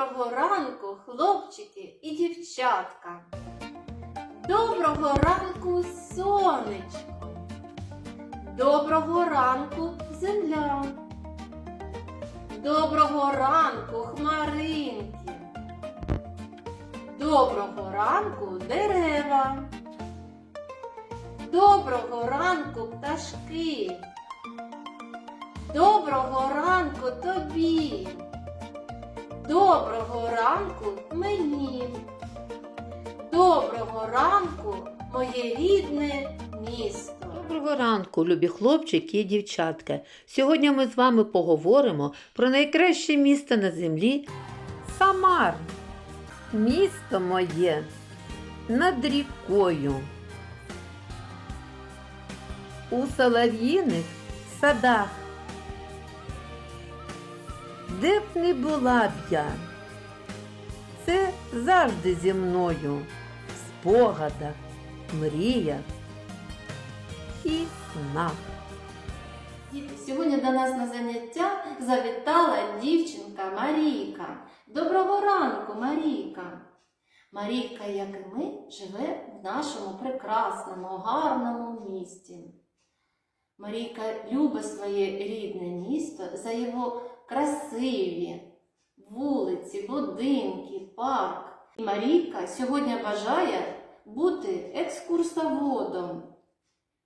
Доброго ранку, хлопчики і дівчатка. Доброго ранку, сонечко. Доброго ранку, земля. Доброго ранку, хмаринки. Доброго ранку, дерева. Доброго ранку, пташки. Доброго ранку тобі. Доброго ранку мені. Доброго ранку, моє рідне місто. Доброго ранку, любі хлопчики і дівчатка. Сьогодні ми з вами поговоримо про найкраще місто на землі Самар. Місто моє над рікою. У солов'їних садах. Де б не була б я, це завжди зі мною, в спогадах, мріях і снах. Сьогодні до нас на заняття завітала дівчинка Марійка. Доброго ранку, Марійка. Марійка, як і ми, живе в нашому прекрасному, гарному місті. Марійка любить своє рідне місто за його красиві вулиці, будинки, парк. І Марійка сьогодні бажає бути екскурсоводом.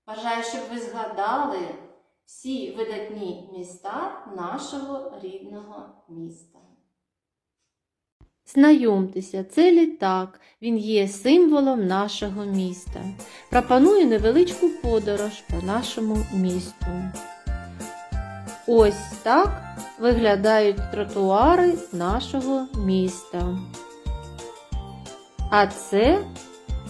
Бажаю, щоб ви згадали всі видатні міста нашого рідного міста. Знайомтеся, це літак. Він є символом нашого міста. Пропоную невеличку подорож по нашому місту. Ось так виглядають тротуари нашого міста. А це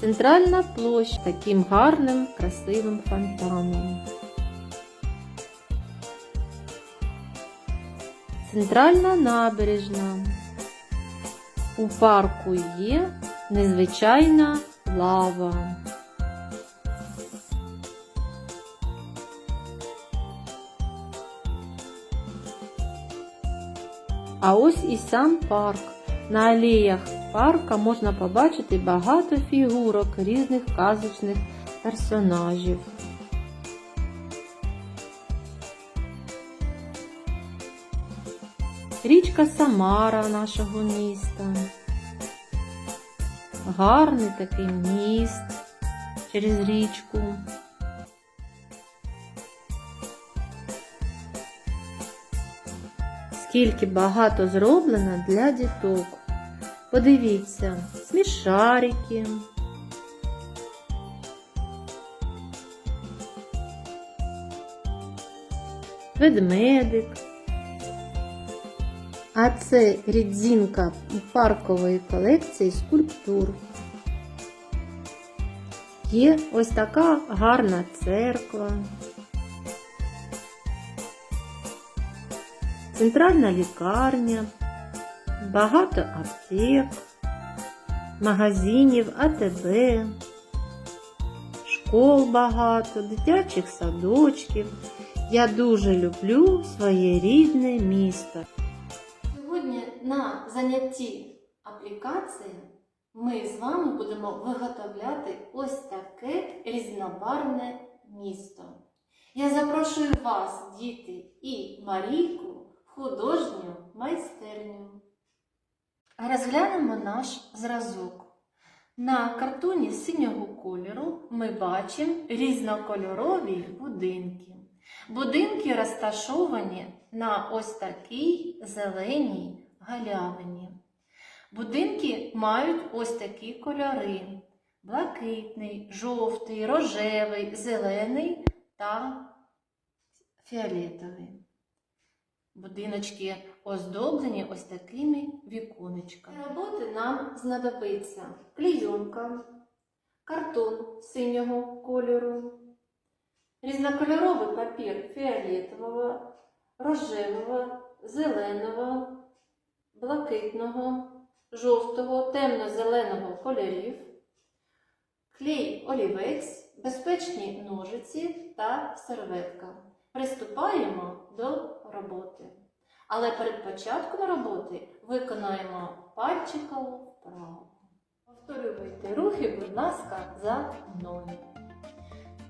центральна площа таким гарним красивим фонтаном. Центральна набережна. У парку є незвичайна лава. А ось і сам парк. На алеях парка можна побачити багато фігурок різних казочних персонажів. Річка Самара нашого міста. Гарний такий міст через річку. Скільки багато зроблено для діток. Подивіться, смішарики. Ведмедик. А це рідзінка паркової колекції скульптур. Є ось така гарна церква. Центральна лікарня, багато аптек, магазинів АТБ, школ багато, дитячих садочків. Я дуже люблю своє рідне місто. Сьогодні на занятті аплікації ми з вами будемо виготовляти ось таке різнобарвне місто. Я запрошую вас, діти, і Марійку художню майстерню. Розглянемо наш зразок. На картоні синього кольору ми бачимо різнокольорові будинки. Будинки розташовані на ось такій зеленій галявині. Будинки мають ось такі кольори: блакитний, жовтий, рожевий, зелений та фіолетовий. Будиночки оздоблені ось такими віконечками. Роботи нам знадобиться клійонка, картон синього кольору, різнокольоровий папір фіолетового, рожевого, зеленого, блакитного, жовтого, темно-зеленого кольорів, клей олівець, безпечні ножиці та серветка. Приступаємо до роботи. Але перед початком роботи виконаємо пальчикову вправу. Повторюйте рухи, будь ласка, за мною.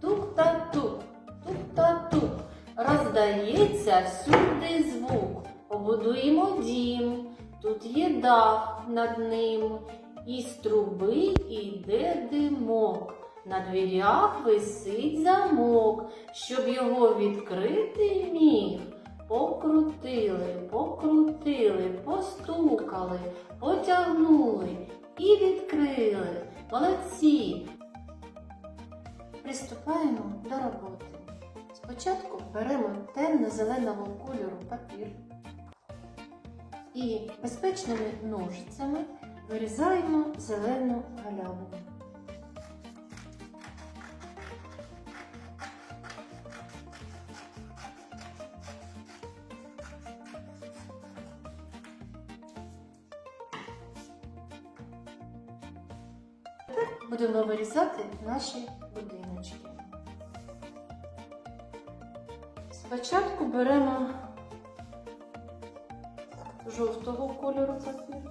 Тук-та-тук, тук-та-тук. Роздається всюди звук. Побудуємо дім. Тут є дах над ним. Із труби йде димок. На дверях висить замок. Щоб його відкрити міг. Покрутили, покрутили, постукали, потягнули і відкрили. Молодці! Приступаємо до роботи. Спочатку беремо темно-зеленого кольору папір і безпечними ножицями вирізаємо зелену галявину. Будемо вирізати наші будиночки. Спочатку беремо жовтого кольору папір.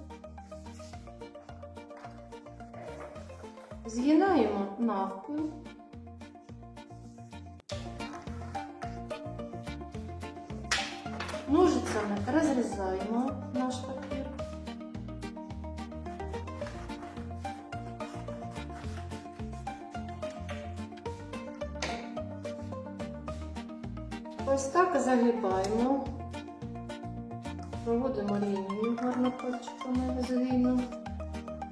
Згинаємо навпіл. Ножицями розрізаємо наш папір. Ось так загибаємо. Проводимо лінію гарно пальчиками згину.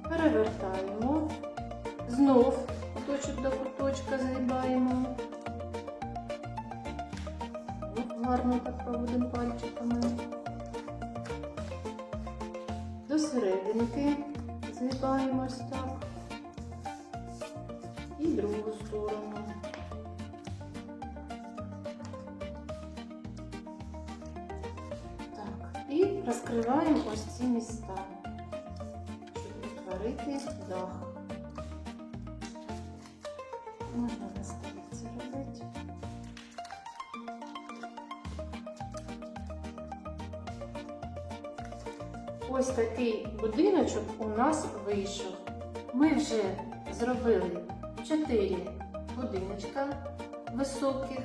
Перевертаємо. Знов куточок до куточка згибаємо. Гарно так проводимо пальчиками. До серединки згибаємо ось так. І другу сторону. І розкриваємо ось ці міста, щоб утворити дах. Можна на столі це робити. Ось такий будиночок у нас вийшов. Ми вже зробили 4 будиночка високих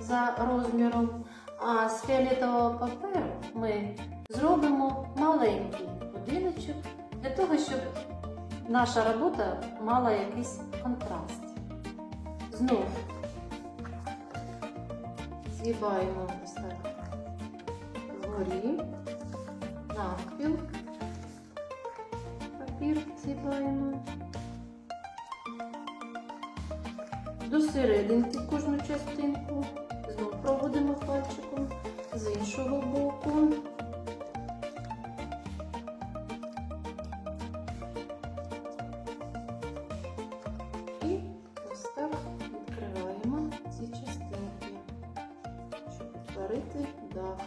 за розміром. А з фіолетового паперу ми зробимо маленький будиночок для того, щоб наша робота мала якийсь контраст. Знов згибаємо ось так вгорі, навпіл, папір згибаємо. До серединки кожну частинку. Знов проводимо пальчиком з іншого боку. Щоб дах.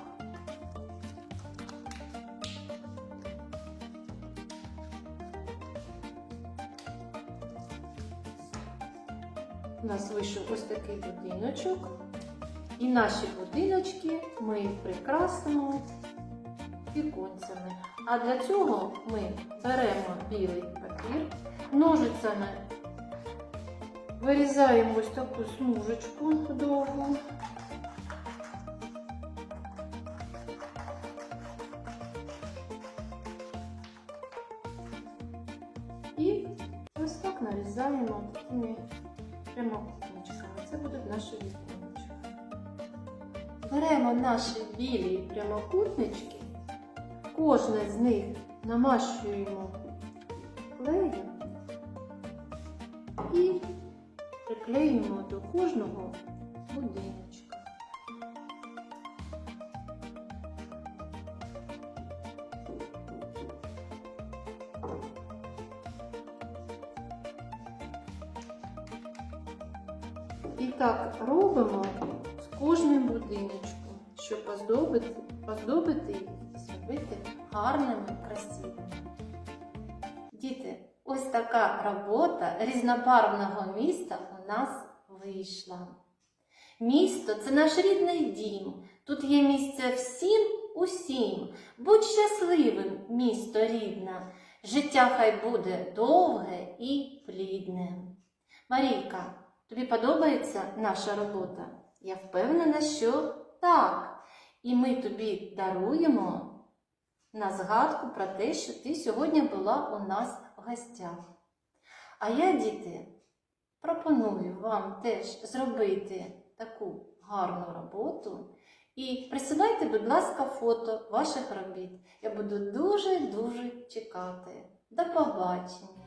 У нас вийшов ось такий будиночок. І наші будиночки ми прикрасимо віконцями. А для цього ми беремо білий папір, ножицями вирізаємо ось таку смужечку довгу. І ось так нарізаємо такими прямокутничками. Це будуть наші віконечки. Беремо наші білі прямокутнички, кожне з них намащуємо клеєм і приклеюємо до кожного будиночка. І так робимо з кожним будиночком, щоб оздобити, оздобити і зробити гарними, красивими. Діти, ось така робота різнобарвного міста у нас вийшла. Місто це наш рідний дім. Тут є місце всім усім. Будь щасливим, місто рідне. Життя хай буде довге і плідне. Марійка, тобі подобається наша робота? Я впевнена, що так. І ми тобі даруємо на згадку про те, що ти сьогодні була у нас в гостях. А я, діти, пропоную вам теж зробити таку гарну роботу і присилайте, будь ласка, фото ваших робіт. Я буду дуже-дуже чекати. До побачення!